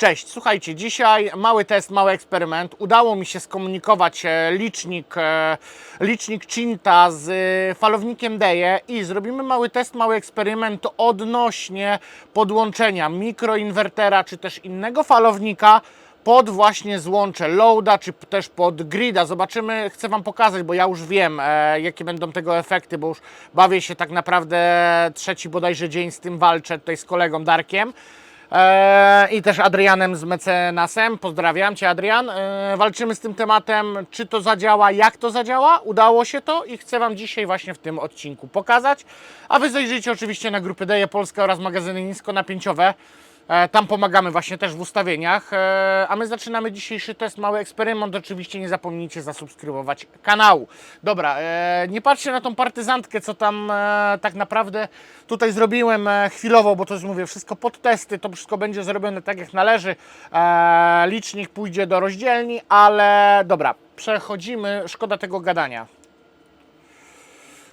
Cześć, słuchajcie, dzisiaj mały test, mały eksperyment. Udało mi się skomunikować e, licznik, e, licznik Cinta z e, falownikiem Deje i zrobimy mały test, mały eksperyment odnośnie podłączenia mikroinwertera czy też innego falownika pod właśnie złącze loada, czy też pod grida. Zobaczymy, chcę Wam pokazać, bo ja już wiem, e, jakie będą tego efekty, bo już bawię się tak naprawdę trzeci bodajże dzień z tym walczę tutaj z kolegą Darkiem. E, i też Adrianem z mecenasem. Pozdrawiam Cię, Adrian. E, walczymy z tym tematem, czy to zadziała, jak to zadziała. Udało się to i chcę Wam dzisiaj właśnie w tym odcinku pokazać. A Wy zajrzyjcie oczywiście na grupy Deje Polska oraz magazyny niskonapięciowe. E, Tam pomagamy właśnie też w ustawieniach. E, A my zaczynamy dzisiejszy test, mały eksperyment. Oczywiście nie zapomnijcie zasubskrybować kanału. Dobra, e, nie patrzcie na tą partyzantkę, co tam e, tak naprawdę tutaj zrobiłem e, chwilowo, bo to już mówię, wszystko pod testy, to wszystko będzie zrobione tak jak należy. E, Licznik pójdzie do rozdzielni, ale dobra, przechodzimy, szkoda tego gadania.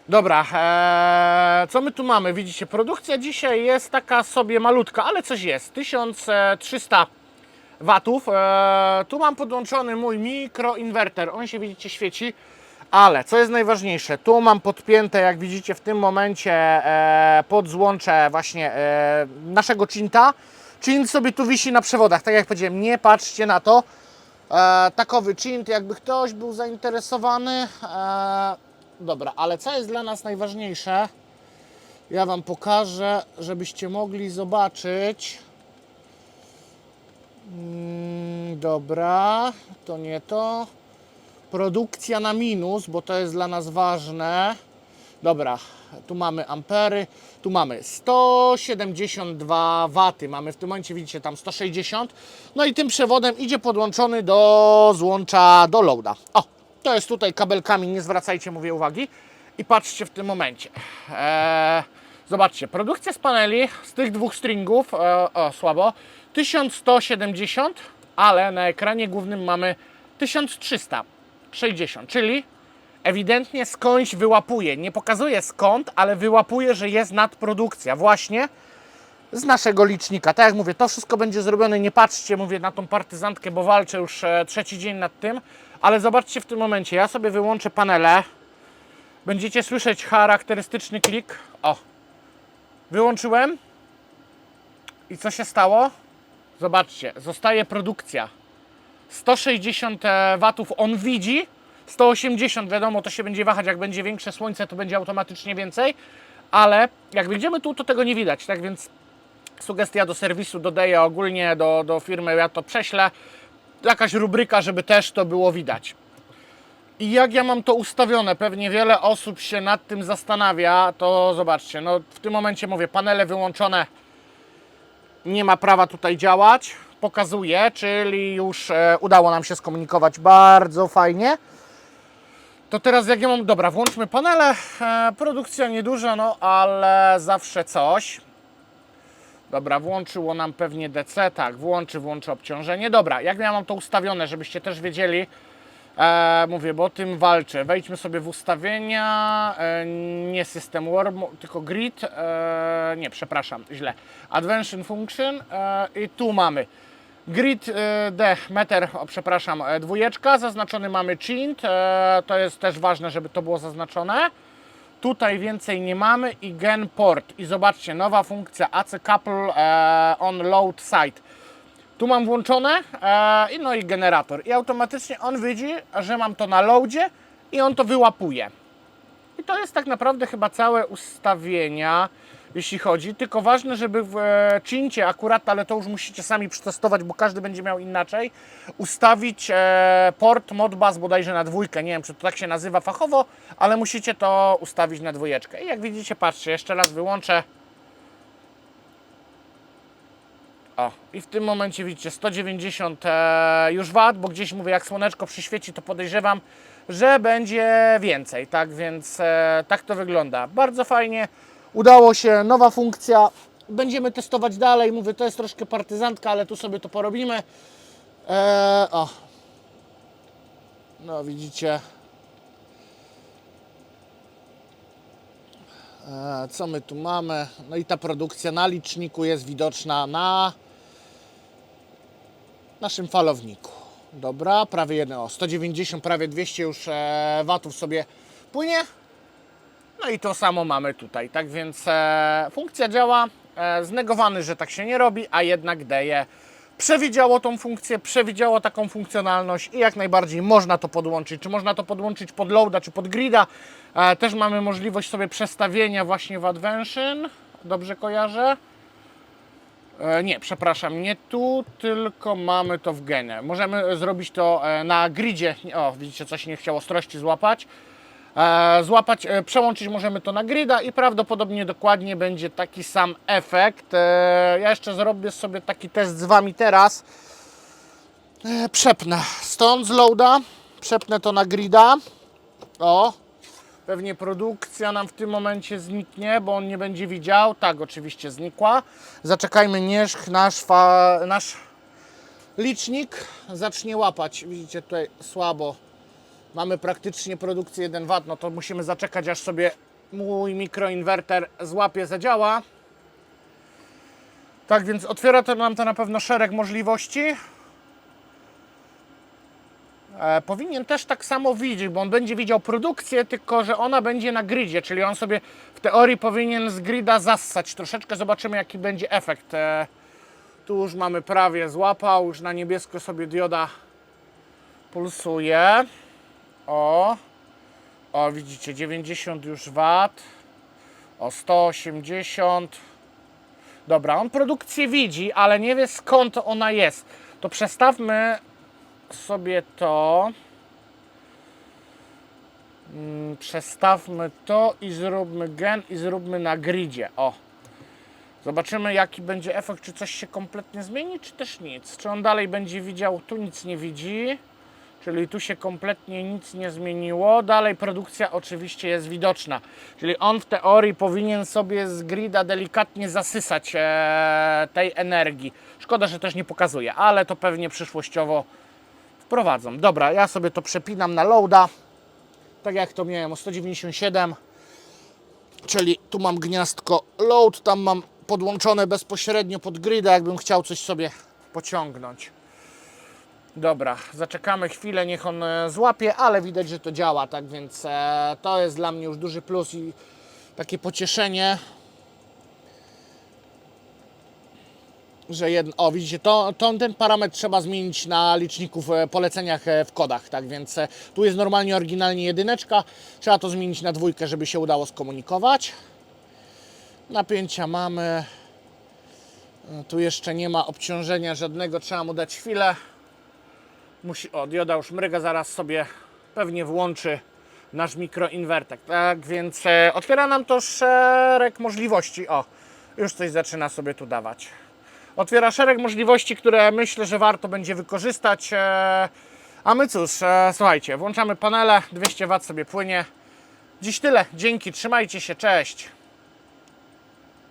Dobra, eee, co my tu mamy? Widzicie, produkcja dzisiaj jest taka sobie malutka, ale coś jest. 1300 watów. Eee, tu mam podłączony mój mikroinwerter. On się, widzicie, świeci. Ale co jest najważniejsze, tu mam podpięte, jak widzicie w tym momencie, e, pod złącze właśnie e, naszego Cinta. Cint sobie tu wisi na przewodach, tak jak powiedziałem, nie patrzcie na to. E, takowy Cint, jakby ktoś był zainteresowany. E, dobra, ale co jest dla nas najważniejsze? Ja Wam pokażę, żebyście mogli zobaczyć. Mm, dobra, to nie to. Produkcja na minus, bo to jest dla nas ważne. Dobra, tu mamy ampery, tu mamy 172 waty, mamy w tym momencie, widzicie, tam 160. No i tym przewodem idzie podłączony do złącza do loada. O, to jest tutaj kabelkami, nie zwracajcie, mówię, uwagi. I patrzcie w tym momencie. Eee, zobaczcie, produkcja z paneli, z tych dwóch stringów, e, o, słabo, 1170, ale na ekranie głównym mamy 1360, czyli ewidentnie skądś wyłapuje. Nie pokazuje skąd, ale wyłapuje, że jest nadprodukcja właśnie z naszego licznika. Tak jak mówię, to wszystko będzie zrobione. Nie patrzcie, mówię, na tą partyzantkę, bo walczę już e, trzeci dzień nad tym, ale zobaczcie w tym momencie. Ja sobie wyłączę panele. Będziecie słyszeć charakterystyczny klik. O, wyłączyłem. I co się stało? Zobaczcie, zostaje produkcja. 160 watów on widzi, 180 wiadomo to się będzie wahać, jak będzie większe słońce to będzie automatycznie więcej, ale jak będziemy tu to tego nie widać, tak więc sugestia do serwisu dodaję ogólnie do, do firmy, ja to prześlę, jakaś rubryka, żeby też to było widać. I jak ja mam to ustawione, pewnie wiele osób się nad tym zastanawia, to zobaczcie, no w tym momencie mówię, panele wyłączone, nie ma prawa tutaj działać. Pokazuje, czyli już e, udało nam się skomunikować bardzo fajnie. To teraz jak ja mam, dobra, włączmy panele. E, produkcja nieduża, no ale zawsze coś. Dobra, włączyło nam pewnie DC, tak, włączy, włączy obciążenie. Dobra, jak ja mam to ustawione, żebyście też wiedzieli, e, mówię, bo o tym walczę. Wejdźmy sobie w ustawienia, e, nie system warm, tylko grid, e, nie, przepraszam, źle. Advention function e, i tu mamy grid e, D, meter, o, przepraszam, e, dwójeczka, zaznaczony mamy chint, e, to jest też ważne, żeby to było zaznaczone. Tutaj więcej nie mamy i gen port. I zobaczcie, nowa funkcja AC couple e, on load site. Tu mam włączone e, i no i generator. I automatycznie on widzi, że mam to na loadzie i on to wyłapuje. I to jest tak naprawdę chyba całe ustawienia, jeśli chodzi. Tylko ważne, żeby w e, cincie akurat, ale to już musicie sami przetestować, bo każdy będzie miał inaczej, ustawić e, port Modbus bodajże na dwójkę. Nie wiem, czy to tak się nazywa fachowo, ale musicie to ustawić na dwójeczkę. I jak widzicie, patrzcie, jeszcze raz wyłączę. O, i w tym momencie widzicie 190 e, już wat, bo gdzieś mówię, jak słoneczko przyświeci, to podejrzewam, że będzie więcej. Tak więc tak to wygląda. Bardzo fajnie. Udało się, nowa funkcja. Będziemy testować dalej. Mówię, to jest troszkę partyzantka, ale tu sobie to porobimy. E, o. No widzicie. E, co my tu mamy? No i ta produkcja na liczniku jest widoczna na naszym falowniku. Dobra, prawie jedno, o 190, prawie 200 już e, watów sobie płynie. No i to samo mamy tutaj, tak więc e, funkcja działa. E, znegowany, że tak się nie robi, a jednak Deje przewidziało tą funkcję, przewidziało taką funkcjonalność i jak najbardziej można to podłączyć. Czy można to podłączyć pod loada, czy pod grida. E, też mamy możliwość sobie przestawienia właśnie w Advention. Dobrze kojarzę? E, nie, przepraszam, nie tu, tylko mamy to w genie. Możemy zrobić to e, na gridzie. O, widzicie, coś nie chciało ostrości złapać. E, złapać, e, przełączyć możemy to na grida i prawdopodobnie dokładnie będzie taki sam efekt. E, ja jeszcze zrobię sobie taki test z Wami teraz. Przepnę stąd z loada, przepnę to na grida. O, pewnie produkcja nam w tym momencie zniknie, bo on nie będzie widział. Tak, oczywiście znikła. Zaczekajmy, niech nasz, nasz licznik zacznie łapać. Widzicie tutaj słabo. Mamy praktycznie produkcję 1 W, no to musimy zaczekać aż sobie mój mikroinwerter złapie, zadziała. Tak więc otwiera to nam to na pewno szereg możliwości. E, powinien też tak samo widzieć, bo on będzie widział produkcję, tylko że ona będzie na gridzie, czyli on sobie w teorii powinien z grida zassać troszeczkę. Zobaczymy jaki będzie efekt. E, tu już mamy prawie złapał, już na niebiesko sobie dioda pulsuje. O, o widzicie 90 już wat. O 180. Dobra, on produkcję widzi, ale nie wie skąd ona jest. To przestawmy sobie to. Mm, Przestawmy to i zróbmy gen i zróbmy na gridzie. O. Zobaczymy jaki będzie efekt, czy coś się kompletnie zmieni, czy też nic. Czy on dalej będzie widział, tu nic nie widzi. Czyli tu się kompletnie nic nie zmieniło. Dalej produkcja oczywiście jest widoczna. Czyli on w teorii powinien sobie z grida delikatnie zasysać e, tej energii. Szkoda, że też nie pokazuje, ale to pewnie przyszłościowo wprowadzą. Dobra, ja sobie to przepinam na loada. Tak jak to miałem o 197. Czyli tu mam gniazdko load, tam mam podłączone bezpośrednio pod grida, jakbym chciał coś sobie pociągnąć. Dobra, zaczekamy chwilę, niech on e, złapie, ale widać, że to działa, tak więc e, to jest dla mnie już duży plus i takie pocieszenie, że jedno, o widzicie, to, to, ten parametr trzeba zmienić na liczników, e, poleceniach w kodach, tak więc tu jest normalnie oryginalnie jedyneczka, trzeba to zmienić na dwójkę, żeby się udało skomunikować. Napięcia mamy, tu jeszcze nie ma obciążenia żadnego, trzeba mu dać chwilę. Musi, o, dioda już mryga, zaraz sobie pewnie włączy nasz mikroinwerter. Tak więc e, otwiera nam to szereg możliwości. O, już coś zaczyna sobie tu dawać. Otwiera szereg możliwości, które myślę, że warto będzie wykorzystać. E, a my cóż, e, słuchajcie, włączamy panele, 200 W sobie płynie. Dziś tyle. Dzięki, trzymajcie się, cześć.